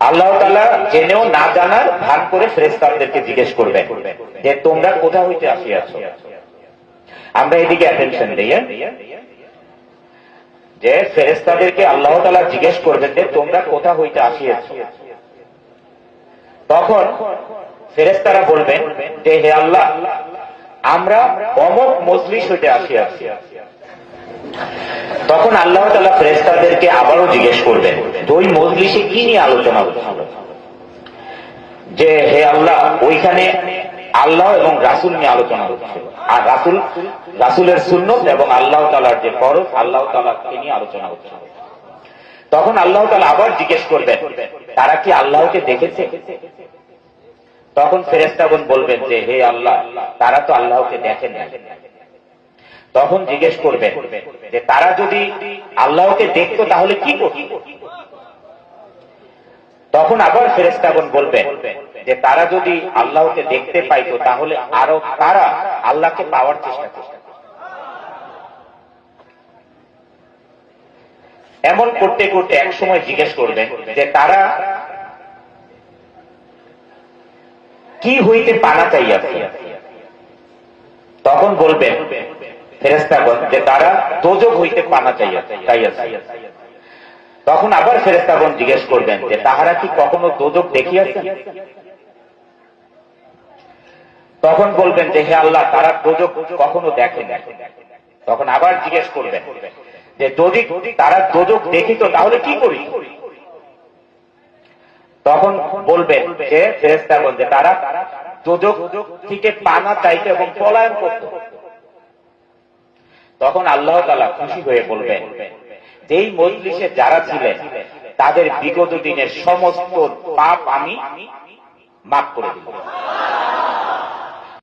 আল্লাহ জিজ্ঞেস করবেন যে, তোমরা হইতে হ্যাঁ? জিজ্ঞেস করবেন যে, তোমরা কোথা হইতে আসিয়াছ? তখন ফেরেস্তারা বলবেন যে, হে আল্লাহ, আমরা অমক মজলিস হইতে আসিয়াছি। তখন আল্লাহ তালা ফেরেস্তাদেরকে আবারও জিজ্ঞেস করবেন ওই মজলিসে কি নিয়ে আলোচনা যে, হে আল্লাহ, ওইখানে আল্লাহ এবং রাসুল নিয়ে আলোচনা হচ্ছিল আর রাসুল, রাসুলের সুন্নত এবং আল্লাহ তালার যে ফরজ, আল্লাহ তালাকে নিয়ে আলোচনা হচ্ছিল তখন আল্লাহ তালা আবার জিজ্ঞেস করবেন, তারা কি আল্লাহকে দেখেছে? তখন ফেরেস্তাগণ বলবেন যে, হে আল্লাহ, তারা তো আল্লাহকে দেখেন তখন জিজ্ঞেস করবেন যে তারা যদি আল্লাহকে দেখতো তাহলে কি করত? তখন আবার ফেরেস্তাগণ বলবেন যে তারা যদি আল্লাহকে দেখতে পাইতো তাহলে আরও তারা আল্লাহকে পাওয়ার চেষ্টা করত। এমন করতে করতে এক সময় জিজ্ঞেস করবেন যে তারা কি হইতে পানা চাইয়াছে তখন বলবেন ফেরেস্তাগণ যে, তারা দোজক হইতে পানা চাইয়াছে চাইয়াছে। তখন আবার ফেরেস্তাগণ জিজ্ঞেস করবেন যে, তাহারা কি কখনো দোজক দেখিয়াছেন তখন বলবেন যে, হে আল্লাহ, তারা দোজক কখনো দেখেন। তখন আবার জিজ্ঞেস করবেন যে, যদি তারা দোজক দেখিত, তাহলে কি করি? তখন বলবেন যে ফেরেস্তাগণ যে, তারা দোজক থেকে পানা চাইতে এবং পলায়ন করত। তখন আল্লাহ তালা খুশি হয়ে বলবেন, যেই মজলিসে যারা ছিলেন, তাদের বিগত দিনের সমস্ত পাপ আমি মাফ করে দিলাম।